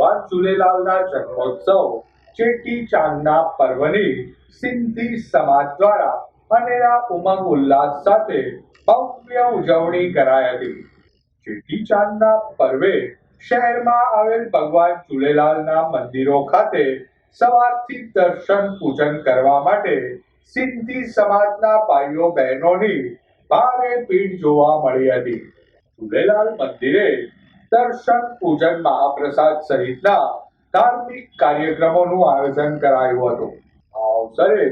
ભગવાન ઝૂલેલાલના જન્મોત્સવ, ચેટી ચાંદના પર્વની સિંધી સમાજ દ્વારા અનેરા ઉમંગ ઉલ્લાસ સાથે ભવ્ય ઉજવણી કરાઈ હતી. ચેટી ચાંદના પર્વે શહેરમાં આવેલ ભગવાન ઝૂલેલાલના મંદિરો ખાતે સવારથી દર્શન પૂજન કરવા માટે સિંધી સમાજના ભાઈઓ બહેનોની ભારે ભીડ જોવા મળી હતી. ઝૂલેલાલ મંદિરે દર્શન, પૂજન, મહાપ્રસાદ સહિતના ધાર્મિક કાર્યક્રમોનું આયોજન કરાયું હતું. આ અવસરે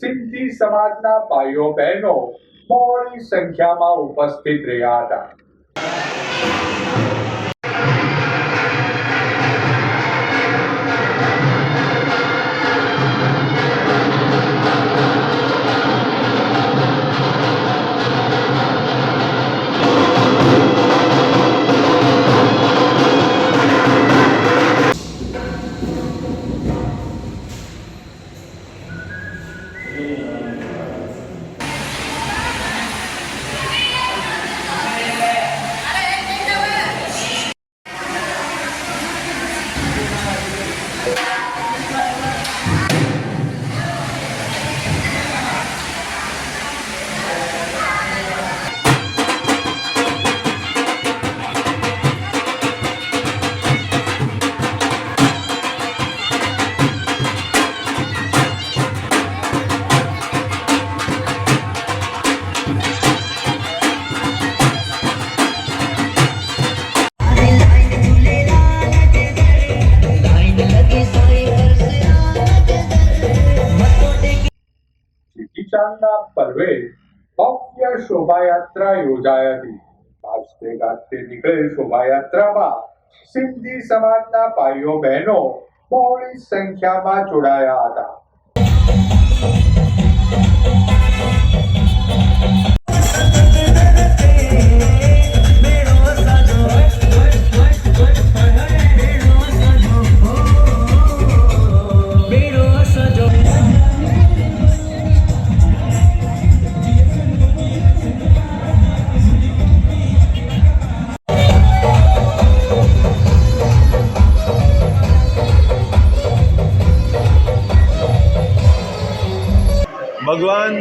સિંધી સમાજના ભાઈઓ બહેનો મોડી સંખ્યામાં ઉપસ્થિત રહ્યા હતા. ચેટીચાંદના પર્વે ભવ્ય શોભાયાત્રા યોજાઈ હતી રાજતે ગાજતે નીકળેલ શોભાયાત્રામાં સિંધી સમાજના ભાઈઓ બહેનો બહોળી સંખ્યામાં જોડાયા હતા. ભગવાન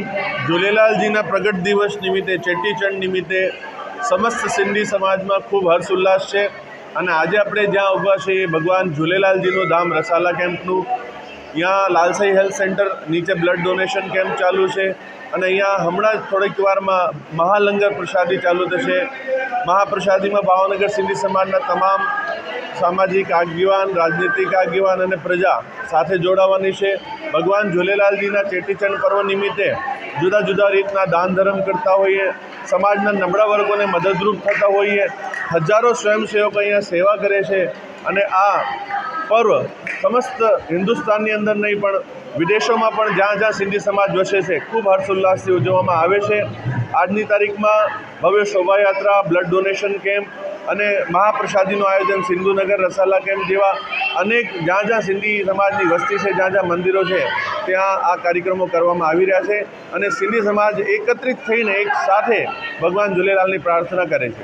ઝૂલેલાલજીના પ્રગટ દિવસ નિમિત્તે, ચેટીચંડ નિમિત્તે સમસ્ત સિંધી સમાજમાં ખૂબ હર્ષ ઉલ્લાસ છે. અને આજે આપણે જ્યાં ઊભા છીએ, ભગવાન ઝૂલેલાલજીનું ધામ રસાલા કેમ્પનું. ત્યાં લાલસાઈ હેલ્થ સેન્ટર નીચે બ્લડ ડોનેશન કેમ્પ ચાલુ છે અને અહીંયા હમણાં જ થોડીક વારમાં મહાલંગર પ્રસાદી ચાલુ થશે. મહાપ્રસાદીમાં ભાવનગર સિંધી સમાજના તમામ સામાજિક આગેવાન, રાજનીતિક આગેવાન અને પ્રજા સાથે જોડાવાની છે. ભગવાન ઝૂલેલાલજીના ચેટીચંડ પર્વ નિમિત્તે જુદા જુદા રીતના દાન ધર્મ કરતા હોઈએ. સમાજના નબળા વર્ગોને મદદરૂપ થતા હોઈએ. હજારો સ્વયંસેવકો અહીંયા સેવા કરે છે અને આ પર્વ સમસ્ત હિન્દુસ્તાનની અંદર નહીં, પણ વિદેશોમાં પણ જ્યાં જ્યાં સિંધી સમાજ વસે છે, ખૂબ હર્ષોલ્લાસથી ઉજવવામાં આવે છે. આજની તારીખમાં ભવ્ય શોભાયાત્રા, બ્લડ ડોનેશન કેમ્પ અને મહાપ્રસાદીનું આયોજન સિંધુનગર રસાલા કેમ્પ જેવા અનેક જ્યાં જ્યાં સિંધી સમાજની વસ્તી છે, જ્યાં જ્યાં મંદિરો છે, ત્યાં આ કાર્યક્રમો કરવામાં આવી રહ્યા છે અને સિંધી સમાજ એકત્રિત થઈને એક સાથે ભગવાન ઝૂલેલાલની પ્રાર્થના કરે છે.